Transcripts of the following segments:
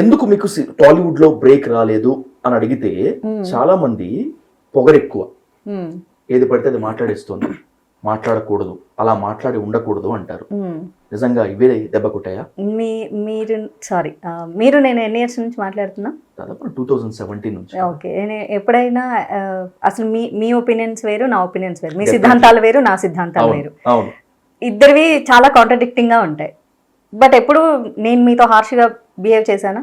ఎందుకు మీకు టాలీవుడ్లో బ్రేక్ రాలేదు అని అడిగితే చాలా మంది పొగరెక్కువ. ఏది పడితే అది మాట్లాడేస్తుంది. మాట్లాడకూడదు. అలా మాట్లాడి ఉండకూడదు అంటారు. నిజంగా ఇవే దెబ్బ కొట్టాయా? మీ మీరు సారీ మీరు నేను ఎన్ని ఇయర్స్ నుంచి మాట్లాడుతున్నా? దాదాపు టూ థౌజండ్ సెవెంటీన్ నుంచి. ఓకే. నేను ఎప్పుడైనా అసలు మీ మీ ఒపీనియన్స్ వేరు నా ఒపీనియన్స్ వేరు. మీ సిద్ధాంతాలు వేరు నా సిద్ధాంతాలు వేరు. ఇద్దరివి చాలా కాంట్రడిక్టింగ్గా ఉంటాయి. బట్ ఎప్పుడు నేను మీతో హార్ష్గా బిహేవ్ చేశానా?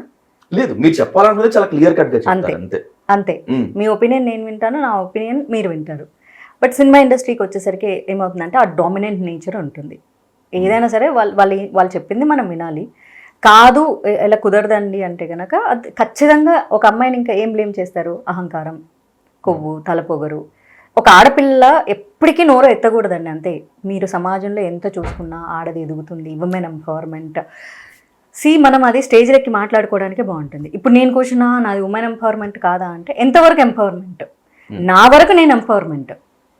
లేదు మీరు చెప్పాలనుకుంటే చాలా క్లియర్ కట్గా అంతే. చెప్తారు అంతే. మీ ఒపీనియన్ నేను వింటాను నా ఒపీనియన్ మీరు వింటారు. బట్ సినిమా ఇండస్ట్రీకి వచ్చేసరికి ఏమవుతుందంటే ఆ డామినెంట్ నేచర్ ఉంటుంది. ఏదైనా సరే వాళ్ళు వాళ్ళు వాళ్ళు చెప్పింది మనం వినాలి. కాదు ఇలా కుదరదండి అంటే కనుక అది ఖచ్చితంగా ఒక అమ్మాయిని ఇంకా ఏం బ్లేమ్ చేస్తారు? అహంకారం కొవ్వు తలపొగరు. ఒక ఆడపిల్ల ఎప్పటికీ నోరు ఎత్తకూడదండి అంతే. మీరు సమాజంలో ఎంత చూసుకున్నా ఆడది ఎదుగుతుంది ఉమెన్ ఎంపవర్మెంట్ సి మనం అది స్టేజ్ ఎక్కి మాట్లాడుకోవడానికే బాగుంటుంది. ఇప్పుడు నేను కూర్చున్నా నాది ఉమెన్ ఎంపవర్మెంట్ కాదా? అంటే ఎంతవరకు ఎంపవర్మెంట్ నా వరకు నేను ఎంపవర్మెంట్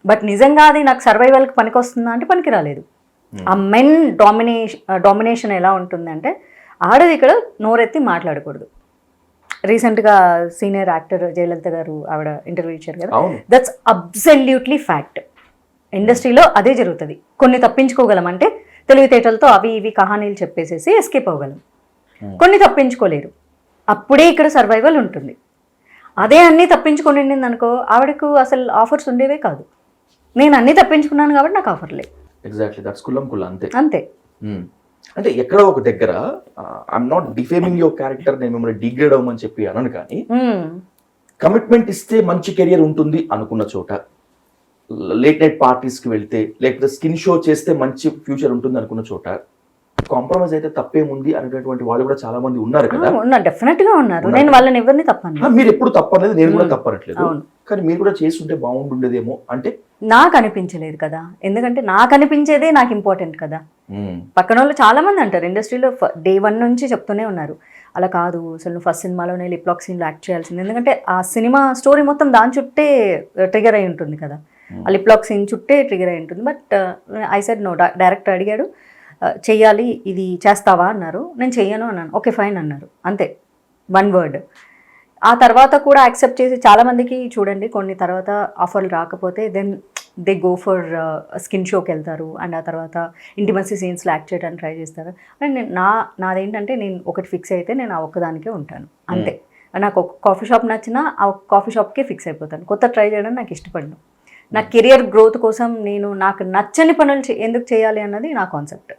బట్ నిజంగా అది నాకు సర్వైవల్కి పనికి వస్తుందా అంటే పనికి రాలేదు ఆ మెన్ డామినేషన్ డామినేషన్ ఎలా ఉంటుందంటే ఆడది ఇక్కడ నోరెత్తి మాట్లాడకూడదు. రీసెంట్గా సీనియర్ యాక్టర్ జయలలిత గారు ఆవిడ ఇంటర్వ్యూ ఇచ్చారు కదా. దట్స్ అబ్సల్యూట్లీ ఫ్యాక్ట్ ఇండస్ట్రీలో అదే జరుగుతుంది. కొన్ని తప్పించుకోగలం అంటే తెలివితేటలతో అవి ఇవి కహానీలు చెప్పేసేసి ఎస్కేప్ అవ్వగలం. Hmm. కొన్ని తప్పించుకోలేరు. అప్పుడే ఇక్కడ సర్వైవల్ ఉంటుంది. అదే అన్నీ తప్పించుకొని ఉండింది అనుకో ఆవిడకు అసలు ఆఫర్స్ ఉండేవే కాదు. నేను అన్నీ తప్పించుకున్నాను కాబట్టి నాకు ఆఫర్ లేదు. ఎగ్జాక్ట్లీ దట్స్ కుల్లం కుల్ల అంతే. అంతే. ఉమ్. అంటే ఎక్కడో ఒక దగ్గర I'm not defaming your character నేను మిమ్మల్ని డిగ్రేడ్ అవ్వమని చెప్పి అనను కానీ. కమిట్మెంట్ ఇస్తే మంచి కెరియర్ ఉంటుంది అనుకున్న చోట లేట్ నైట్ పార్టీస్కి వెళ్తే లేకపోతే స్కిన్ షో చేస్తే మంచి ఫ్యూచర్ ఉంటుంది అనుకున్న చోట కాంప్రమైజ్ అయితే తప్పేముంది అనేటటువంటి వాళ్ళు కూడా చాలా మంది ఉన్నారు కదా. ఉన్నారు. డెఫినెట్గా ఉన్నారు. నేను వాళ్ళని ఎవరిని తప్పను. మీరు ఎప్పుడు తప్పలేదు నేను కూడా తప్పనట్లేదు. అవును. కానీ మీరు కూడా చేసి ఉంటే బాగుంటుండేదేమో అంటే? నాకు అనిపించలేదు కదా. ఎందుకంటే నాకు అనిపించేదే నాకు ఇంపార్టెంట్ కదా. పక్కన వాళ్ళు చాలా మంది అంటారు. ఇండస్ట్రీలో డే వన్ నుంచి చెప్తూనే ఉన్నారు. అలా కాదు అసలు నువ్వు ఫస్ట్ సినిమాలోనే లిప్లాక్ సీన్లో యాక్ట్ చేయాల్సింది. ఎందుకంటే ఆ సినిమా స్టోరీ మొత్తం దాని చుట్టే ట్రిగర్ అయి ఉంటుంది కదా. ఆ సీన్ చుట్టే ట్రిగర్ అయి ఉంటుంది. But I said no director అడిగాడు "Uh, చెయ్యాలి ఇది చేస్తావా? అన్నారు. నేను చెయ్యను అన్నాను. ఓకే ఫైన్ అన్నారు. అంతే. వన్ వర్డ్ ఆ తర్వాత కూడా యాక్సెప్ట్ చేసి చాలా మందికి చూడండి కొన్ని తర్వాత ఆఫర్లు రాకపోతే then they go for skin షోకి వెళ్తారు. అండ్ ఆ తర్వాత ఇంటిమసీ సీన్స్లో యాక్ట్ చేయడానికి ట్రై చేస్తారు. అండ్ నేను నా నాదేంటంటే నేను ఒకటి ఫిక్స్ అయితే నేను ఆ ఒక్కదానికే ఉంటాను. అంతే. నాకు ఒక కాఫీ షాప్ నచ్చినా ఆ కాఫీ షాప్కే ఫిక్స్ అయిపోతాను. కొత్త ట్రై చేయడం నాకు ఇష్టపడను. నా కెరియర్ గ్రోత్ కోసం నేను నాకు నచ్చని పనులు చే- ఎందుకు చేయాలి అన్నది నా కాన్సెప్ట్.